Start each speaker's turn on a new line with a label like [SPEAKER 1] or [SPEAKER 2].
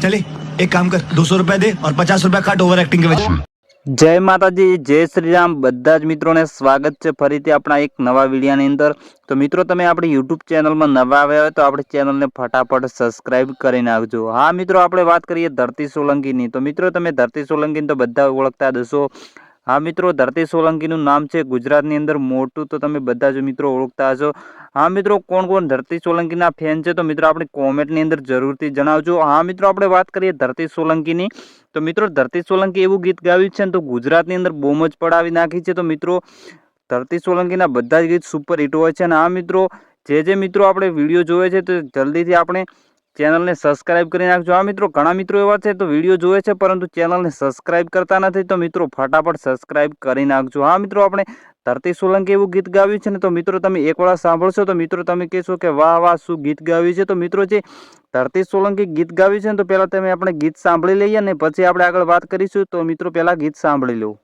[SPEAKER 1] चले एक काम कर दो सौ रुपया दे और पचास रुपया काट ओवर एक्टिंग के वजह
[SPEAKER 2] જય માતાજી જય શ્રી રામ બધા જ મિત્રોને સ્વાગત છે ફરીથી આપણા એક નવા વિડીયોની અંદર તો મિત્રો તમે આપણી યુટ્યુબ ચેનલમાં નવા આવ્યા હોય તો આપણી ચેનલને ફટાફટ સબસ્ક્રાઇબ કરી નાખજો હા મિત્રો આપણે વાત કરીએ ધરતી સોલંકીની તો મિત્રો તમે ધરતી સોલંકીને તો બધા ઓળખતા જ હશો હા મિત્રો, ધરતી સોલંકીનું નામ છે ગુજરાતની અંદર મોટું, તો તમે બધા જ મિત્રો ઓળખતા હશો. હા મિત્રો, કોણ કોણ ધરતી સોલંકીના ફેન છે તો મિત્રો આપણે કોમેન્ટની અંદર જરૂરથી જણાવજો. હા મિત્રો, આપણે વાત કરીએ ધરતી સોલંકીની. તો મિત્રો, ધરતી સોલંકી એવું ગીત ગાવ્યું છે ને તો ગુજરાતની અંદર બહુ જ પડાવી નાખી છે. તો મિત્રો, ધરતી સોલંકીના બધા જ ગીત સુપર હિટ હોય છે. અને આ મિત્રો, જે જે મિત્રો આપણે વીડિયો જોવે છે તો જલ્દીથી આપણે ચેનલને સબસ્ક્રાઇબ કરી નાખજો. આ મિત્રો, ઘણા મિત્રો એવા છે તો વીડિયો જોવે છે, પરંતુ ચેનલને સબસ્ક્રાઇબ કરતા નથી તો મિત્રો ફટાફટ સબસ્ક્રાઇબ કરી નાખજો. હા મિત્રો, આપણે ધરતી સોલંકી એવું ગીત ગાવ્યું છે ને, તો મિત્રો તમે એકવાર સાંભળશો તો મિત્રો તમે કહેશો કે વાહ વાહ, શું ગીત ગાવ્યું છે? તો મિત્રો જે ધરતી સોલંકી ગીત ગાવ્યું છે ને, તો પહેલાં તમે આપણે ગીત સાંભળી લઈએ ને, પછી આપણે આગળ વાત કરીશું. તો મિત્રો, પહેલાં ગીત સાંભળી લો.